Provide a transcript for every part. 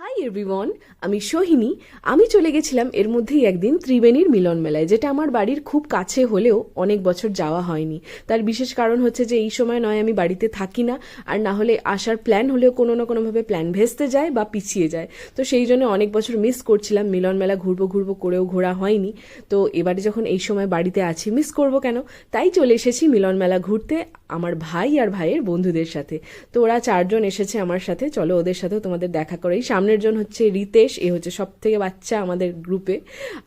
Hi everyone আমি সোহিনী। আমি চলে গেছিলাম এর মধ্যেই একদিন ত্রিবেণীর মিলন মেলায়, যেটা আমার বাড়ির খুব কাছে হলেও অনেক বছর যাওয়া হয়নি। তার বিশেষ কারণ হচ্ছে যে, এই সময় নয় আমি বাড়িতে থাকি না, আর না হলে আসার প্ল্যান হলেও কোনো না কোনোভাবে প্ল্যান ভেস্তে যায় বা পিছিয়ে যায়। তো সেই জন্য অনেক বছর মিস করছিলাম, মিলন মেলা ঘুরবো ঘুরবো করেও ঘোরা হয়নি। তো এবারে যখন এই সময় বাড়িতে আছি মিস করব কেন? তাই চলে এসেছি মিলন মেলা ঘুরতে। আমার ভাই আর ভাইয়ের বন্ধুদের সাথে। তো ওরা চারজন এসেছে আমার সাথে। চলো ওদের সাথেও তোমাদের দেখা করেই সামনের জন হচ্ছে রিতেশ, এ হচ্ছে সব থেকে বাচ্চা আমাদের গ্রুপে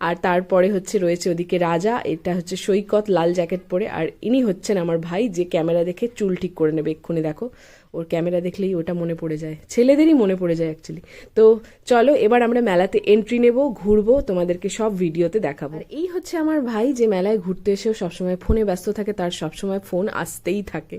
আর তারপরে হচ্ছে রয়েছে ওদিকে রাজা, এটা হচ্ছে সৈকত, লাল জ্যাকেট পরে। আর ইনি হচ্ছেন আমার ভাই, যে ক্যামেরা দেখে চুল ঠিক করে নেবে, এক্ষুনি দেখো। ওর ক্যামেরা দেখলেই ওটা মনে পড়ে যায়। ছেলেদেরই মনে পড়ে যায় অ্যাকচুয়ালি তো চলো এবার আমরা মেলাতে এন্ট্রি নেব ঘুরবো তোমাদেরকে সব ভিডিওতে দেখাবো। আর এই হচ্ছে আমার ভাই যে মেলায় ঘুরতে এসেও সবসময় ফোনে ব্যস্ত থাকে তার সবসময় ফোন আসতেই থাকে।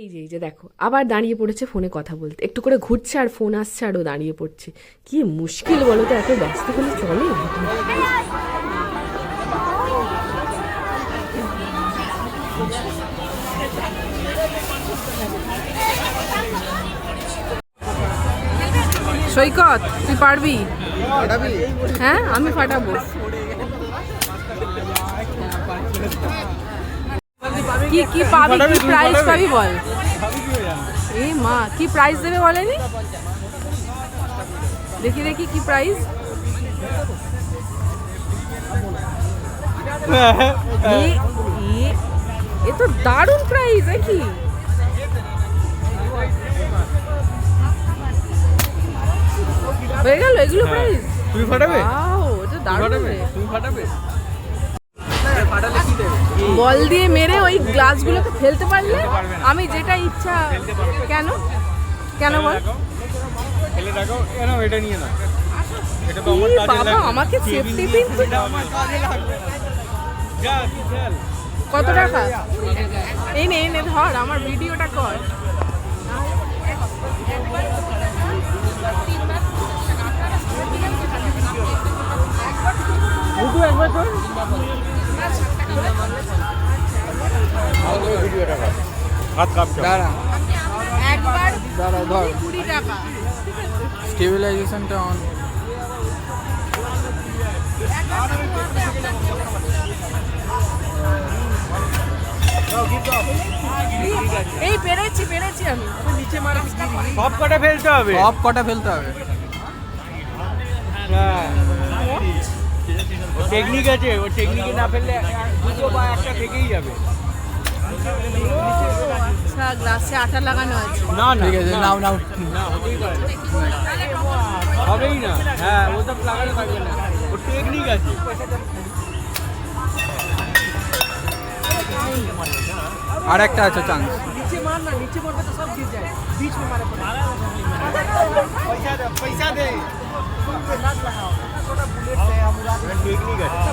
এই যে এই যে দেখো আবার দাঁড়িয়ে পড়েছে ফোনে কথা বলতে। একটু করে ঘুরছে আর ফোন আসছে আরও দাঁড়িয়ে পড়ছে। কি মুশকিল বলো তো এত ব্যস্ত হলে চলে। সৈকত তুই পারবি? হ্যাঁ আমি ফাটাবো কি কি পাবি? কি প্রাইজ পাবি বল। এ মা কি প্রাইজ দেবে বলেনি? দেখি দেখি কি প্রাইজ এ এ এ তো দারুণ প্রাইজ কি? হয়ে গেল এগুলো প্রাইজ তুমি ফাটাবে? এটা দারুণ তুমি ফাটাবে? ফাটালে কি দেবে বল দিয়ে মেরে ওই গ্লাসগুলোকে ফেলতে পারলে আমি যেটা ইচ্ছা কেন? কেন বল? ফেলে রাখো। কেন এটা নিয়ে না এটা তো আমার কাজে বাবা, আমাকে তো- আমার কাজে লাগবে। যা তুই খেল কত টাকা? এই নে এই নে ধর আমার ভিডিওটা কর। একবার কর হাত কাঁপছে। দাঁড়া। একবার দাঁড়া ধর। কুড়ি টাকা। স্টেবিলাইজেশনটা অন এই পেরেছি পেরেছি আমি। সব কটা ফেলতে হবে? সব কটা ফেলতে হবে। টেকনিক আছে ও টেকনিকে না ফেললে দুটো বা একটা থেকেই যাবে। আচ্ছা গ্লাসে আটা লাগানো আছে। না না ঠিক আছে না, নাও নাও। না হতেই পারে। না। হবেই না। হ্যাঁ ও তো লাগানো থাকবে না। ও টেকনিক আছে। আর একটা আছে চান্স পয়সা দে টেকনিক আছে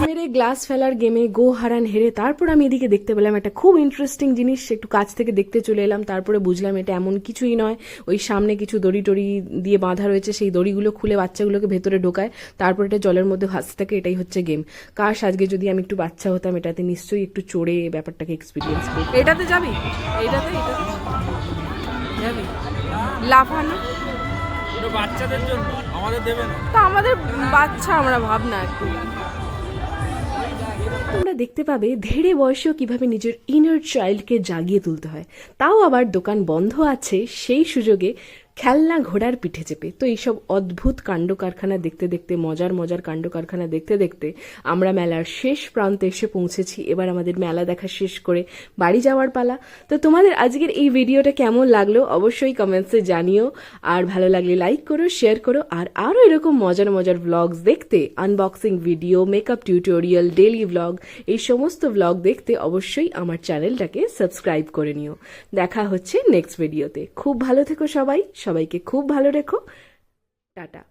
মেরে গ্লাস ফেলার গেমে গো হারান হেরে তারপর আমি এদিকে দেখতে পেলাম একটা খুব ইন্টারেস্টিং জিনিস একটু কাছ থেকে দেখতে চলে এলাম তারপরে বুঝলাম এটা এমন কিছুই নয়। ওই সামনে কিছু দড়ি টড়ি দিয়ে বাঁধা রয়েছে সেই দড়িগুলো খুলে বাচ্চাগুলোকে ভেতরে ঢোকায় তারপর এটা জলের মধ্যে ভাসতে থাকে এটাই হচ্ছে গেম কাশ আজকে যদি আমি একটু বাচ্চা হতাম এটাতে নিশ্চয়ই একটু চড়ে ব্যাপারটাকে এক্সপিরিয়েন্স করি এটাতে যাবি? এটাতে এটাতে? যাবি? লাফানো? বাচ্চাদের জন্য আমাদের দেবে না। তা আমাদের বাচ্চা আমরা ভাবনা একটু। তোমরা দেখতে পাবে ধেড়ে বয়সেও কীভাবে নিজের ইনার চাইল্ডকে জাগিয়ে তুলতে হয়। তাও আবার দোকান বন্ধ আছে, সেই সুযোগে খেলনা ঘোড়ার পিঠে চেপে। তো এইসব অদ্ভুত কাণ্ড কারখানা দেখতে দেখতে, মজার মজার কাণ্ড কারখানা দেখতে দেখতে আমরা মেলার শেষ প্রান্তে এসে পৌঁছেছি। এবার আমাদের মেলা দেখা শেষ করে বাড়ি যাওয়ার পালা। তো তোমাদের আজকের এই ভিডিওটা কেমন লাগল অবশ্যই কমেন্টসে জানিও। আর ভালো লাগলে লাইক করো শেয়ার করো। আর আরও এরকম মজার মজার ভ্লগস দেখতে unboxing video makeup tutorial daily vlog এই সমস্ত ভ্লগ দেখতে অবশ্যই আমার চ্যানেলটাকে সাবস্ক্রাইব করে নিও। দেখা হচ্ছে নেক্সট ভিডিওতে খুব ভালো থেকো সবাই সবাইকে খুব ভালো রেখো। টাটা।